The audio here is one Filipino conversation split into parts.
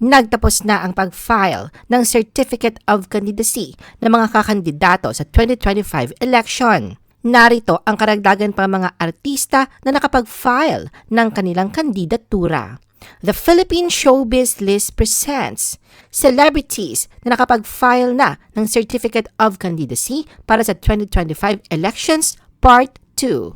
Nagtapos na ang pag-file ng Certificate of Candidacy ng mga kakandidato sa 2025 election. Narito ang karagdagan pa mga artista na nakapag-file ng kanilang kandidatura. The Philippine Showbiz List presents celebrities na nakapag-file na ng Certificate of Candidacy para sa 2025 elections Part 2.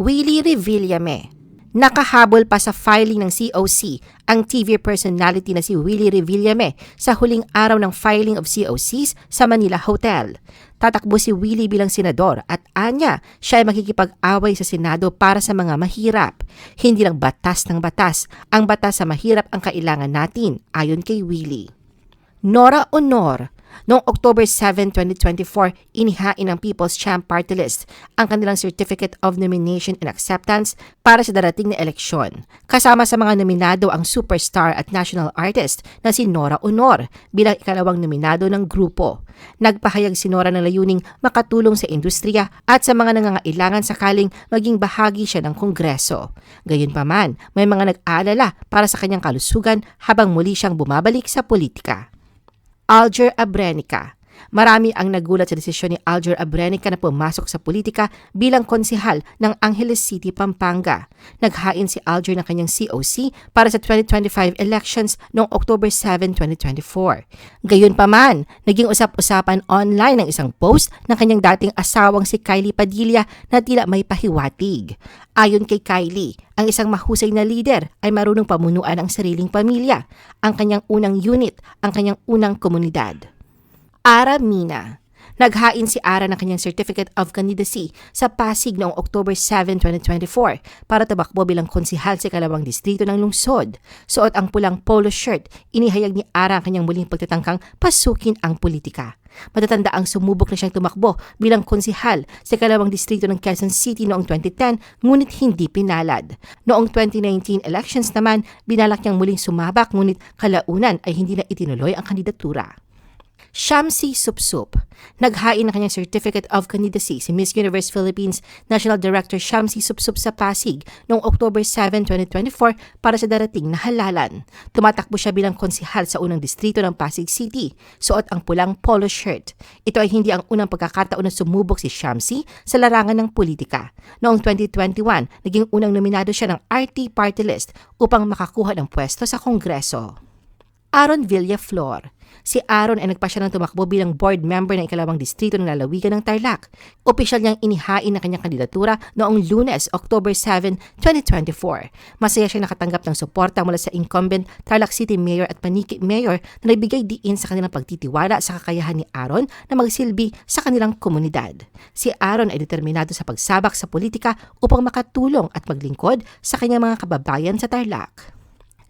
Willie Revillame Nakahabol pa sa filing ng COC ang TV personality na si Willie Revillame sa huling araw ng filing of COCs sa Manila Hotel. Tatakbo si Willie bilang senador at anya siya ay makikipag-away sa Senado para sa mga mahirap. Hindi lang batas ng batas, ang batas sa mahirap ang kailangan natin ayon kay Willie. Nora Honor Noong October 7, 2024, inihain ng People's Champ Party List ang kanilang Certificate of Nomination and Acceptance para sa darating na eleksyon. Kasama sa mga nominado ang superstar at national artist na si Nora Honor bilang ikalawang nominado ng grupo. Nagpahayag si Nora ng layuning makatulong sa industriya at sa mga nangangailangan sakaling maging bahagi siya ng Kongreso. Gayunpaman, may mga nag-aalala para sa kanyang kalusugan habang muli siyang bumabalik sa politika. Alger Abrenica. Marami ang nagulat sa desisyon ni Alger Abrenica na pumasok sa politika bilang konsihal ng Angeles City, Pampanga. Naghain si Alger ng kanyang COC para sa 2025 elections noong October 7, 2024. Gayunpaman, naging usap-usapan online ang isang post ng kanyang dating asawang si Kylie Padilla na tila may pahiwatig. Ayon kay Kylie, ang isang mahusay na leader ay marunong pamunuan ang sariling pamilya, ang kanyang unang unit, ang kanyang unang komunidad. Ara Mina. Naghain si Ara ng kanyang Certificate of Candidacy sa Pasig noong October 7, 2024 para tabakbo bilang konsihal sa kalawang distrito ng lungsod. Suot ang pulang polo shirt, inihayag ni Ara ang kanyang muling pagtatangkang pasukin ang politika. Matatanda ang sumubok na siyang tumakbo bilang konsihal sa kalawang distrito ng Quezon City noong 2010 ngunit hindi pinalad. Noong 2019 elections naman, binalak niyang muling sumabak ngunit kalaunan ay hindi na itinuloy ang kandidatura. Shamsi Supsup. Naghain ng kanyang Certificate of Candidacy si Miss Universe Philippines National Director Shamsi Supsup sa Pasig noong October 7, 2024 para sa darating na halalan. Tumatakbo siya bilang konsihal sa unang distrito ng Pasig City. Suot ang pulang polo shirt. Ito ay hindi ang unang pagkakataon na sumubok si Shamsi sa larangan ng politika. Noong 2021, naging unang nominado siya ng RT Party List upang makakuha ng pwesto sa Kongreso. Aaron Villaflor Si Aaron ay nagpasya ng tumakbo bilang board member ng ikalawang distrito ng lalawigan ng Tarlac. Opisyal niyang inihain ang kanyang kandidatura noong lunes, October 7, 2024. Masaya siya nakatanggap ng suporta mula sa incumbent Tarlac City Mayor at Paniki Mayor na nagbigay diin sa kanilang pagtitiwala sa kakayahan ni Aaron na magsilbi sa kanilang komunidad. Si Aaron ay determinado sa pagsabak sa politika upang makatulong at maglingkod sa kanyang mga kababayan sa Tarlac.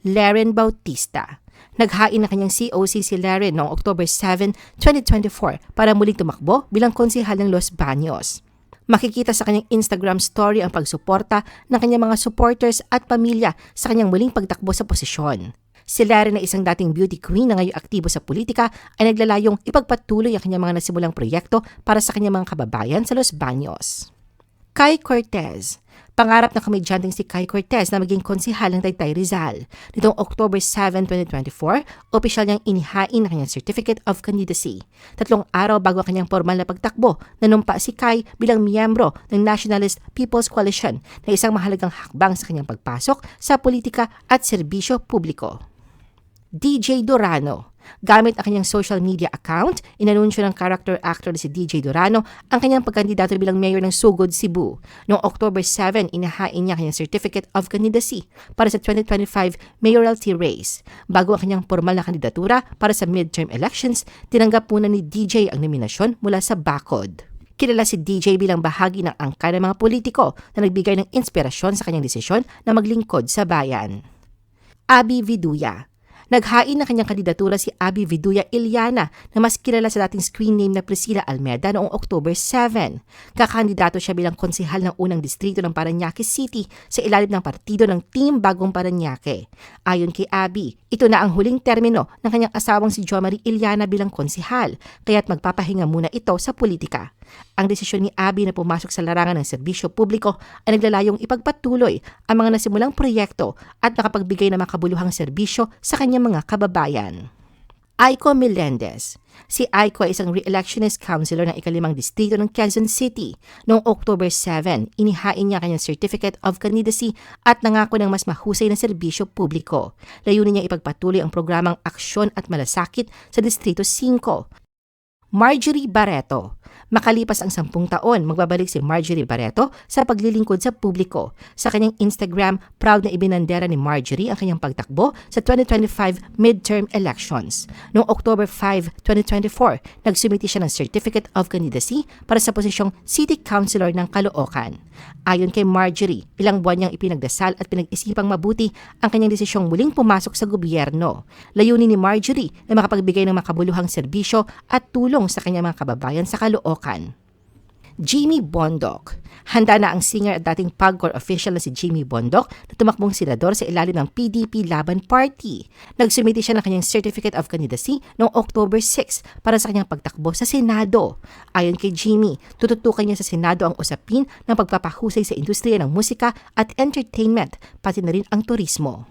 Laren Bautista Naghain na kanyang COC si Laren noong October 7, 2024 para muling tumakbo bilang konsihal ng Los Baños. Makikita sa kanyang Instagram story ang pagsuporta ng kanyang mga supporters at pamilya sa kanyang muling pagtakbo sa posisyon. Si Laren na isang dating beauty queen na ngayon aktibo sa politika ay naglalayong ipagpatuloy ang kanyang mga nasimulang proyekto para sa kanyang mga kababayan sa Los Baños. Kai Cortez Pangarap ng komedyanteng si Kai Cortez na maging konsihal ng Taytay Rizal. Nitong October 7, 2024, opisyal niyang inihain ang kanyang Certificate of Candidacy. Tatlong araw bago ang kanyang formal na pagtakbo, nanumpa si Kai bilang miyembro ng Nationalist People's Coalition na isang mahalagang hakbang sa kanyang pagpasok sa politika at serbisyo publiko. DJ Dorano Gamit ang kanyang social media account, inanunsyo ng character actor si DJ Durano ang kanyang pagkandidato bilang mayor ng Sugod, Cebu. Noong October 7, inahain niya kanyang Certificate of Candidacy para sa 2025 mayoralty race. Bago ang kanyang formal na kandidatura para sa midterm elections, tinanggap muna ni DJ ang nominasyon mula sa BACOD. Kilala si DJ bilang bahagi ng angka ng mga politiko na nagbigay ng inspirasyon sa kanyang desisyon na maglingkod sa bayan. Abby Viduya Naghain na kanyang kandidatura si Abby Viduya Iliana na mas kilala sa dating screen name na Priscilla Almeda noong October 7. Kakandidato siya bilang konsihal ng unang distrito ng Paranaque City sa ilalim ng partido ng Team Bagong Paranaque. Ayon kay Abby, ito na ang huling termino ng kanyang asawang si Jo Marie Iliana bilang konsihal, kaya't magpapahinga muna ito sa politika. Ang desisyon ni Abby na pumasok sa larangan ng serbisyo publiko ay naglalayong ipagpatuloy ang mga nasimulang proyekto at nakapagbigay ng makabuluhang serbisyo sa kanyang kanyang mga kababayan. Aiko Melendez. Si Aiko ay isang re-electionist councilor ng ikalimang distrito ng Quezon City. Noong October 7, inihain niya kanyang Certificate of Candidacy at nangako ng mas mahusay na serbisyo publiko. Layunin niya ipagpatuloy ang programang Aksyon at Malasakit sa Distrito 5. Marjorie Barreto. Makalipas ang sampung taon, magbabalik si Marjorie Barreto sa paglilingkod sa publiko. Sa kanyang Instagram, proud na ibinandera ni Marjorie ang kanyang pagtakbo sa 2025 midterm elections. Noong October 5, 2024, nagsumiti siya ng Certificate of Candidacy para sa posisyong City Councilor ng Caloocan. Ayon kay Marjorie, ilang buwan niyang ipinagdasal at pinag-isipang mabuti ang kanyang desisyong muling pumasok sa gobyerno. Layunin ni Marjorie na makapagbigay ng makabuluhang serbisyo at tulong sa kanyang mga kababayan sa Caloocan. Jimmy Bondoc. Handa na ang singer at dating PAGCOR official na si Jimmy Bondoc na tumakbong senador sa ilalim ng PDP Laban Party. Nagsumiti siya ng kanyang Certificate of Candidacy noong October 6 para sa kanyang pagtakbo sa Senado. Ayon kay Jimmy, tututukan niya sa Senado ang usapin ng pagpapahusay sa industriya ng musika at entertainment, pati na rin ang turismo.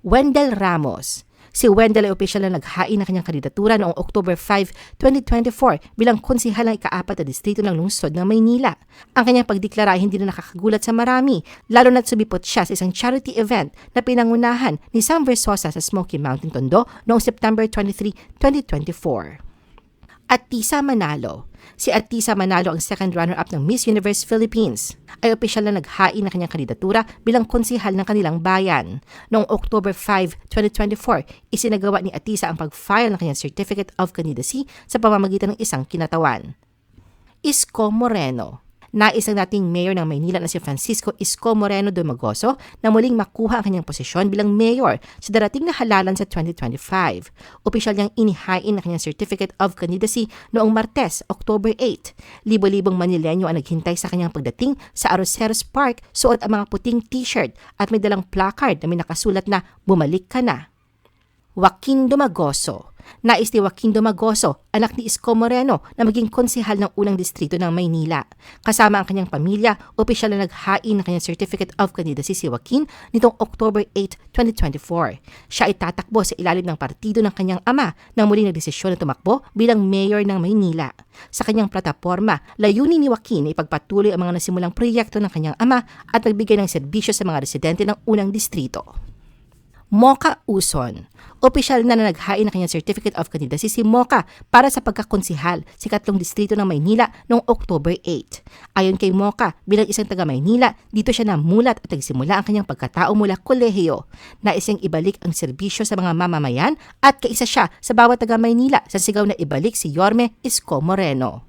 Wendell Ramos. Si Wendell ay opisyal na naghain ng kanyang kandidatura noong October 5, 2024 bilang konsihal ng ikaapat na distrito ng lungsod ng Maynila. Ang kanyang pagdeklara ay hindi na nakakagulat sa marami, lalo na't sumipot siya sa isang charity event na pinangunahan ni Sam Versosa sa Smoky Mountain Tondo noong September 23, 2024. At Tisa Manalo. Si Atisa Manalo ang second runner-up ng Miss Universe Philippines. Ay opisyal na naghain ng kanyang kandidatura bilang konsihal ng kanilang bayan. Noong October 5, 2024, isinagawa ni Atisa ang pag-file ng kanyang Certificate of Candidacy sa pamamagitan ng isang kinatawan. Isko Moreno Nais ang dating mayor ng Maynila na si Francisco Isko Moreno Dumagoso na muling makuha ang kanyang posisyon bilang mayor sa darating na halalan sa 2025. Opisyal niyang inihain ang kanyang Certificate of Candidacy noong Martes, October 8. Libo-libong Manileño ang naghintay sa kanyang pagdating sa Arroceros Park suot ang mga puting t-shirt at may dalang placard na may nakasulat na Bumalik ka na. Joaquin Dumagoso Nais ni Joaquin Domagoso, anak ni Isko Moreno na maging konsehal ng unang distrito ng Maynila. Kasama ang kanyang pamilya, opisyal na naghain ng kanyang Certificate of Candidacy si Joaquin nitong October 8, 2024. Siya ay tatakbo sa ilalim ng partido ng kanyang ama nang muling nagdesisyon na tumakbo bilang mayor ng Maynila. Sa kanyang plataforma, layunin ni Joaquin na ipagpatuloy ang mga nasimulang proyekto ng kanyang ama at magbigay ng serbisyo sa mga residente ng unang distrito. Mocha Uson. Opisyal na na naghain ng kanyang Certificate of Candidacy si Mocha para sa pagkakonsihal sa katlong distrito ng Maynila noong October 8. Ayon kay Mocha, bilang isang taga Maynila, dito siya namulat at nagsimula ang kanyang pagkatao mula kolehiyo. Nais niyang ibalik ang serbisyo sa mga mamamayan at kaisa siya sa bawat taga Maynila sa sigaw na ibalik si Yorme Isko Moreno.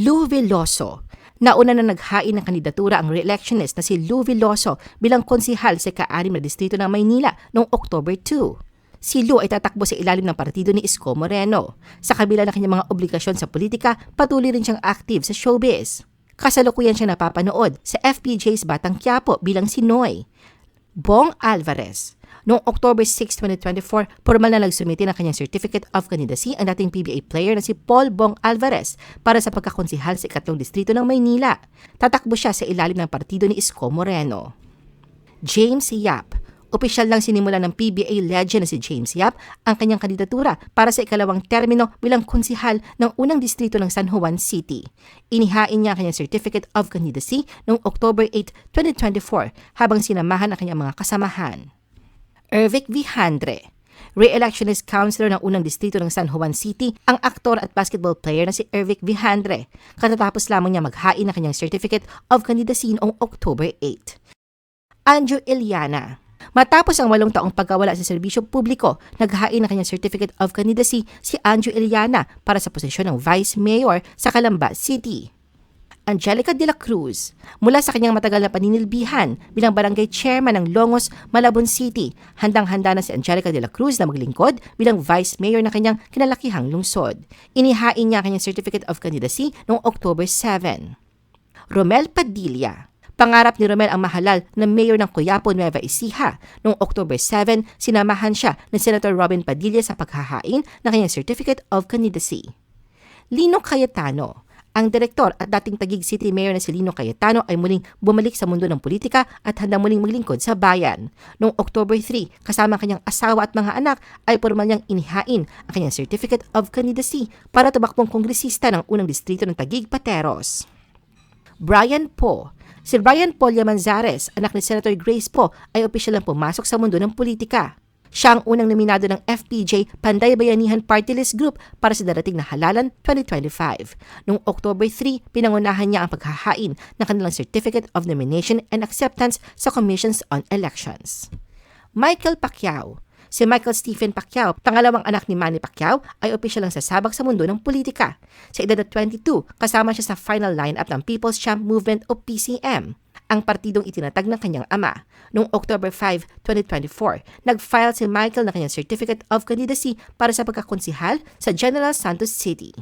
Lou Veloso Nauna na naghain ng kandidatura ang re-electionist na si Lou Veloso bilang konsihal sa ka-anim na distrito ng Maynila noong October 2. Si Lou ay tatakbo sa ilalim ng partido ni Isko Moreno. Sa kabila ng kanyang mga obligasyon sa politika, patuloy rin siyang active sa showbiz. Kasalukuyan siya napapanood sa FPJ's Batang Quiapo bilang si Noy. Bong Alvarez Noong October 6, 2024, formal na nagsumiti ng kanyang Certificate of Candidacy ang dating PBA player na si Paul Bong Alvarez para sa pagkakonsihal sa ikatlong distrito ng Maynila. Tatakbo siya sa ilalim ng partido ni Isko Moreno. James Yap Opisyal lang sinimula ng PBA legend na si James Yap ang kanyang kandidatura para sa ikalawang termino bilang konsihal ng unang distrito ng San Juan City. Inihain niya ang kanyang Certificate of Candidacy noong October 8, 2024 habang sinamahan ang kanyang mga kasamahan. Ervic Vihandre. Re-electionist councilor ng unang distrito ng San Juan City, ang aktor at basketball player na si Ervic Vihandre. Katatapos lamang niya maghain ng kanyang Certificate of Candidacy noong October 8. Andrew Iliana. Matapos ang walong taong pagkawala sa serbisyo publiko, naghain ng kanyang Certificate of Candidacy si Andrew Iliana para sa posisyon ng Vice Mayor sa Calamba City. Angelica de la Cruz mula sa kanyang matagal na paninilbihan bilang barangay chairman ng Longos, Malabon City. Handang-handa na si Angelica de la Cruz na maglingkod bilang vice mayor ng kanyang kinalakihang lungsod. Inihain niya kanyang certificate of candidacy noong October 7. Romel Padilla Pangarap ni Romel ang mahalal na mayor ng Coyapo, Nueva Ecija. Noong October 7, sinamahan siya ni Senator Robin Padilla sa paghahain ng kanyang Certificate of Candidacy. Lino Cayetano Ang direktor at dating Tagig City Mayor na si Lino Cayetano ay muling bumalik sa mundo ng politika at handa muling maglingkod sa bayan. Noong October 3, kasama ang kanyang asawa at mga anak ay formal niyang inihain ang kanyang Certificate of Candidacy para tumakbong kongresista ng unang distrito ng Tagig, Pateros. Brian Poe Si Brian Paul Yamanzares, anak ni Senator Grace Poe, ay opisyal lang pumasok sa mundo ng politika. Siya ang unang nominado ng FPJ Panday Bayanihan Party List Group para sa darating na halalan 2025. Noong October 3, pinangunahan niya ang paghahain ng kanilang Certificate of Nomination and Acceptance sa Commissions on Elections. Michael Pacquiao Si Michael Stephen Pacquiao, pangalawang anak ni Manny Pacquiao, ay opisyal lang sasabak sa mundo ng politika. Sa edad na 22, kasama siya sa final lineup ng People's Champ Movement o PCM ang partidong itinatag ng kanyang ama. Noong October 5, 2024, nag-file si Michael ng kanyang Certificate of Candidacy para sa pagkakonsihal sa General Santos City.